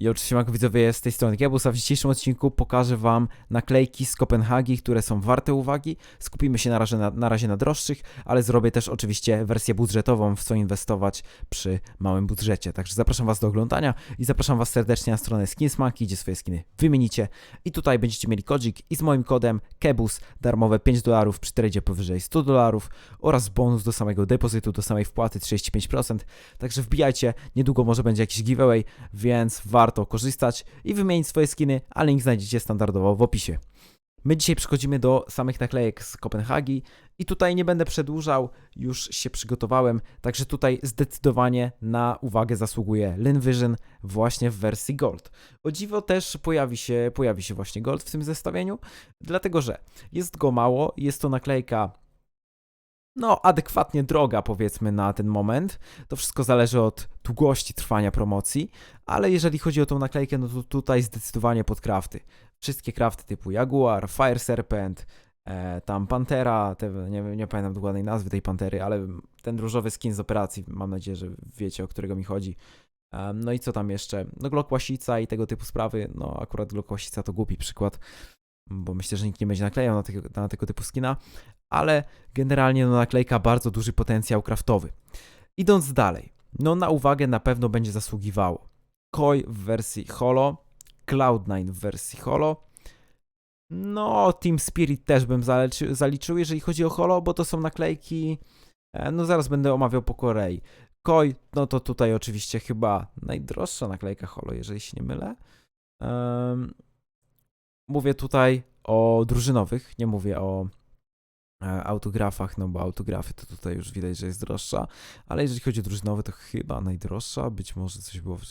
I oczywiście Mako widzowie z tej strony Giebus, a w dzisiejszym odcinku pokażę Wam naklejki z Kopenhagi, które są warte uwagi. Skupimy się na razie na, na razie na droższych, ale zrobię też oczywiście wersję budżetową, w co inwestować przy małym budżecie. Także zapraszam Was do oglądania i zapraszam Was serdecznie na stronę Skinsmaki, gdzie swoje skiny wymienicie. I tutaj będziecie mieli kodzik i z moim kodem KEBUS darmowe 5 dolarów przy tradzie powyżej 100 dolarów oraz bonus do samego depozytu, do samej wpłaty 35%. Także wbijajcie, niedługo może będzie jakiś giveaway, więc warto korzystać i wymienić swoje skiny, a link znajdziecie standardowo w opisie. My dzisiaj przechodzimy do samych naklejek z Kopenhagi i tutaj nie będę przedłużał, już się przygotowałem, także tutaj zdecydowanie na uwagę zasługuje Lin Vision właśnie w wersji Gold. O dziwo też pojawi się, pojawi się właśnie Gold w tym zestawieniu, dlatego że jest go mało, jest to naklejka no, adekwatnie droga, powiedzmy, na ten moment. To wszystko zależy od długości trwania promocji, ale jeżeli chodzi o tą naklejkę, no to tutaj zdecydowanie pod crafty. Wszystkie crafty typu Jaguar, Fire Serpent, e, tam Pantera, te, nie, nie pamiętam dokładnej nazwy tej Pantery, ale ten różowy skin z operacji, mam nadzieję, że wiecie, o którego mi chodzi. E, no i co tam jeszcze? No Glock Łasica i tego typu sprawy. No akurat Glock Łasica to głupi przykład, bo myślę, że nikt nie będzie naklejał na tego, na tego typu skina, ale generalnie no, naklejka bardzo duży potencjał craftowy. Idąc dalej, no na uwagę na pewno będzie zasługiwało Koi w wersji Holo, Cloud9 w wersji Holo, no Team Spirit też bym zaliczy, zaliczył, jeżeli chodzi o Holo, bo to są naklejki, e, no zaraz będę omawiał po Korei. Koi, no to tutaj oczywiście chyba najdroższa naklejka Holo, jeżeli się nie mylę. Mówię tutaj o drużynowych, nie mówię o e, autografach, no bo autografy to tutaj już widać, że jest droższa, ale jeżeli chodzi o drużynowe, to chyba najdroższa, być może coś było w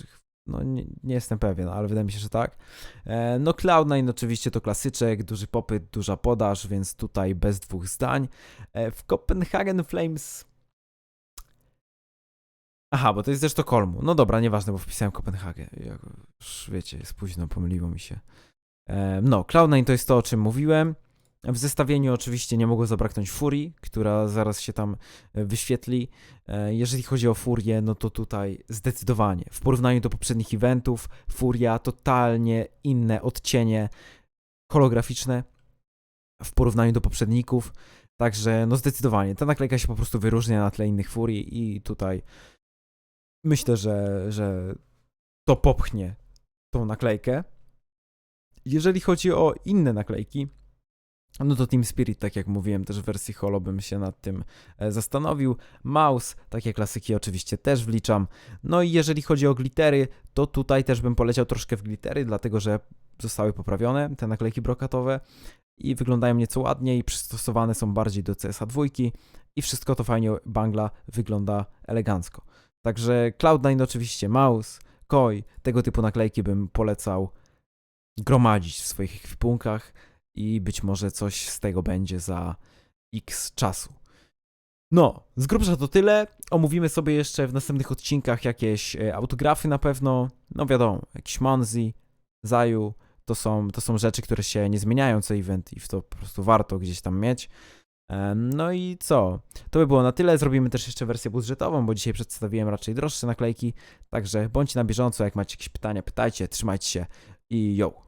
no nie, nie, jestem pewien, ale wydaje mi się, że tak. E, no Cloud9 oczywiście to klasyczek, duży popyt, duża podaż, więc tutaj bez dwóch zdań. E, w Copenhagen Flames... Aha, bo to jest też to Kolmu. No dobra, nieważne, bo wpisałem Kopenhagę. Jak już wiecie, jest późno, pomyliło mi się. No, Cloud9 to jest to, o czym mówiłem. W zestawieniu oczywiście nie mogło zabraknąć Furii, która zaraz się tam e, wyświetli. E, jeżeli chodzi o Furię, no to tutaj zdecydowanie w porównaniu do poprzednich eventów, Furia totalnie inne odcienie holograficzne w porównaniu do poprzedników. Także no zdecydowanie ta naklejka się po prostu wyróżnia na tle innych Furii i tutaj myślę, że, że to popchnie tą naklejkę. Jeżeli chodzi o inne naklejki, no to Team Spirit, tak jak mówiłem, też w wersji holo bym się nad tym e, zastanowił. Mouse, takie klasyki oczywiście też wliczam. No i jeżeli chodzi o glittery, to tutaj też bym poleciał troszkę w glittery, dlatego że zostały poprawione te naklejki brokatowe i wyglądają nieco ładniej, przystosowane są bardziej do CSA 2 i wszystko to fajnie bangla wygląda elegancko. Także Cloud9 oczywiście, Mouse, Koi, tego typu naklejki bym polecał gromadzić w swoich ekwipunkach i być może coś z tego będzie za x czasu. No, z grubsza to tyle. Omówimy sobie jeszcze w następnych odcinkach jakieś e, autografy na pewno. No wiadomo, jakiś Monzi, Zaju, to są, to są rzeczy, które się nie zmieniają co event i w to po prostu warto gdzieś tam mieć. No i co? To by było na tyle. Zrobimy też jeszcze wersję budżetową, bo dzisiaj przedstawiłem raczej droższe naklejki. Także bądźcie na bieżąco, jak macie jakieś pytania, pytajcie, trzymajcie się i yo!